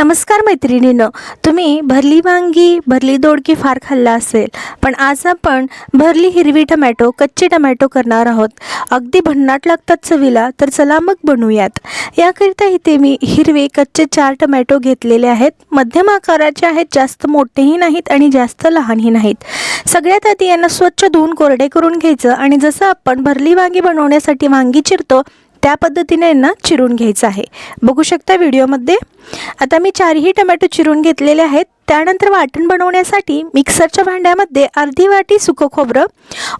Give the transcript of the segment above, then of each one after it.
नमस्कार मैत्रिणीनं तुम्ही भरली वांगी भरली दोडकी फार खाल्ला असेल पण आज आपण भरली हिरवी टमॅटो कच्चे टमॅटो करणार आहोत. अगदी भन्नाट लागतात चवीला तर चला मग बनवूयात. याकरिता इथे मी हिरवे कच्चे चार टमॅटो घेतलेले आहेत. मध्यम आकाराचे आहेत जास्त मोठेही नाहीत आणि जास्त लहानही नाहीत. सगळ्यात आधी यांना स्वच्छ धुवून कोरडे करून घ्यायचं आणि जसं आपण भरली वांगी बनवण्यासाठी वांगी चिरतो त्या पद्धतीने यांना चिरून घ्यायचं आहे. बघू शकता व्हिडिओमध्ये? आता मी चारही टमॅटो चिरून घेतलेले आहेत. त्यानंतर वाटण बनवण्यासाठी मिक्सरच्या भांड्यामध्ये अर्धी वाटी सुकं खोबरं.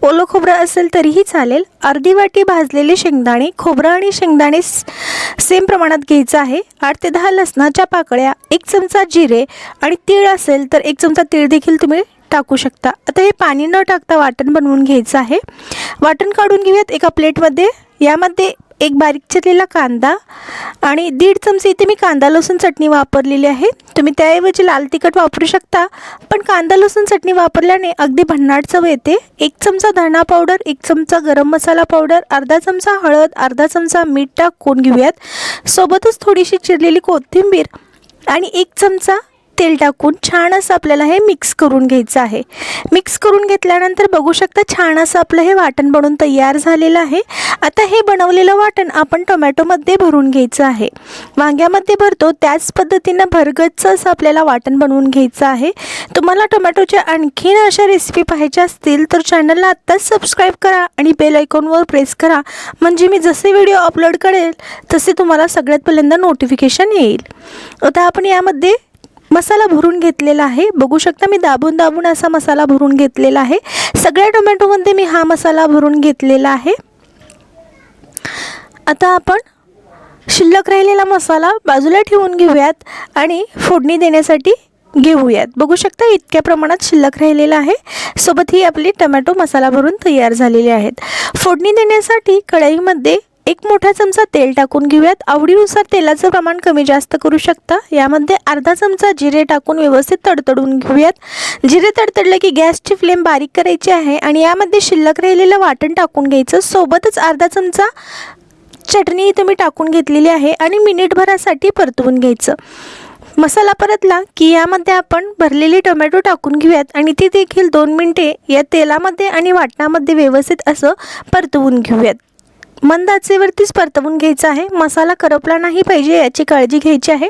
ओलं खोबरं असेल तरीही चालेल. अर्धी वाटी भाजलेले शेंगदाणे खोबरं आणि शेंगदाणे सेम प्रमाणात घ्यायचं आहे. आठ ते दहा लसणाच्या पाकळ्या एक चमचा जिरे आणि तीळ असेल तर एक चमचा तीळ देखील तुम्ही टाकू शकता. आता हे पाणी न टाकता वाटण बनवून घ्यायचं आहे. वाटण काढून घेऊयात एका प्लेटमध्ये. यामध्ये एक बारीक चिरलेला कांदा आणि दीड चमचे इथे मी कांदा लसूण चटणी वापरलेली आहे. तुम्ही त्याऐवजी लाल तिखट वापरू शकता. पण कांदा लसूण चटणी वापरल्याने अगदी भन्नाट चव येते. एक चमचा धणा पावडर एक चमचा गरम मसाला पावडर अर्धा चमचा हळद अर्धा चमचा मीठ टाकून घेऊयात. सोबतच थोडीशी चिरलेली कोथिंबीर आणि एक चमचा तेल टाकून छान असं आपल्याला हे मिक्स करून घ्यायचं आहे. मिक्स करून घेतल्यानंतर बघू शकता छान असं आपलं हे वाटण बनवून तयार झालेलं आहे. आता हे बनवलेलं वाटण आपण टोमॅटोमध्ये भरून घ्यायचं आहे. वांग्यामध्ये भरतो त्याच पद्धतीनं भरगच्च असं आपल्याला वाटण बनवून घ्यायचं आहे. तुम्हाला टोमॅटोच्या आणखीन अशा रेसिपी पाहायच्या असतील तर चॅनलला आत्ताच सबस्क्राईब करा आणि बेल आयकॉनवर प्रेस करा. म्हणजे मी जसे व्हिडिओ अपलोड करेल तसे तुम्हाला सगळ्यात पहिल्यांदा नोटिफिकेशन येईल. आता आपण यामध्ये मसाला भरून घेतलेला आहे. बघू शकता मी दाबून दाबून असा मसाला भरून घेतलेला आहे. सगळ्या टोमॅटोमध्ये मी हा मसाला भरून घेतलेला आहे. आता आपण शिल्लक राहिलेला मसाला बाजूला ठेवून घेऊयात आणि फोडणी देण्यासाठी घेऊयात. बघू शकता इतक्या प्रमाणात शिल्लक राहिलेला आहे. सोबत ही आपली टमॅटो मसाला भरून तयार झालेले आहेत. फोडणी देण्यासाठी कढईमध्ये एक मोठा चमचा तेल टाकून घेऊयात. आवडीनुसार तेलाचं प्रमाण कमी जास्त करू शकता. यामध्ये अर्धा चमचा जिरे टाकून व्यवस्थित तडतडून घेऊयात. जिरे तडतडलं की गॅसची फ्लेम बारीक करायची आहे आणि यामध्ये शिल्लक राहिलेलं वाटण टाकून घ्यायचं. सोबतच अर्धा चमचा चटणी इथं मी टाकून घेतलेली आहे आणि मिनिटभरासाठी परतवून घ्यायचं. मसाला परतला की यामध्ये आपण भरलेली टोमॅटो टाकून घेऊयात आणि ती देखील दोन मिनटे या तेलामध्ये आणि वाटणामध्ये व्यवस्थित असं परतवून घेऊयात. मंद आचेवरतीच परतवून घ्यायचं आहे. मसाला करपला नाही पाहिजे याची काळजी घ्यायची आहे.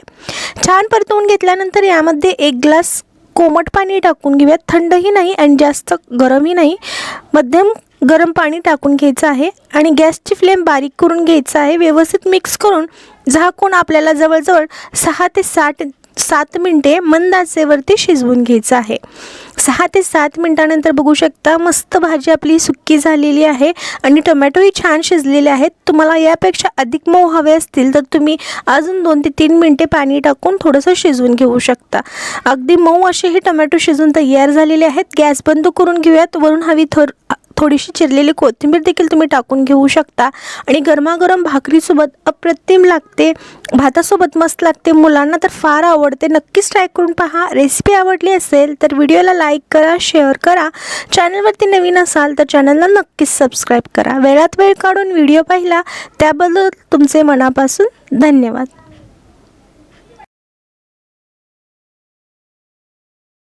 छान परतवून घेतल्यानंतर यामध्ये एक ग्लास कोमट पाणी टाकून घेऊयात. थंडही नाही आणि जास्त गरमही नाही. मध्यम गरम पाणी टाकून घ्यायचं आहे आणि गॅसची फ्लेम बारीक करून घ्यायचं आहे. व्यवस्थित मिक्स करून झाकून आपल्याला जवळजवळ सहा ते साठ सात मिनटे मंद आचेवरती शिजवून घ्यायचं आहे. सहा ते सात मिनटानंतर बघू शकता मस्त भाजी आपली सुक्की झालेली आहे आणि टोमॅटोही छान शिजलेले आहेत. तुम्हाला यापेक्षा अधिक मऊ हवे असतील तर तुम्ही अजून दोन ते तीन मिनटे पाणी टाकून थोडंसं शिजवून घेऊ शकता. अगदी मऊ असे हे टोमॅटो शिजून तयार झालेले आहेत. गॅस बंद करून घेऊयात. वरून हवी थोर थोडीशी चिरलेली कोथिंबीर देखील तुम्ही टाकून घेऊ शकता. आणि गरमागरम भाकरीसोबत अप्रतिम लागते. भातासोबत मस्त लागते. मुलांना तर फार आवडते. नक्कीच ट्राय करून पहा. रेसिपी आवडली असेल तर व्हिडिओला लाईक करा शेअर करा. चॅनलवरती नवीन असाल तर चॅनलला नक्कीच सबस्क्राईब करा. वेळात वेळ काढून व्हिडिओ पाहिला त्याबद्दल तुमचे मनापासून धन्यवाद.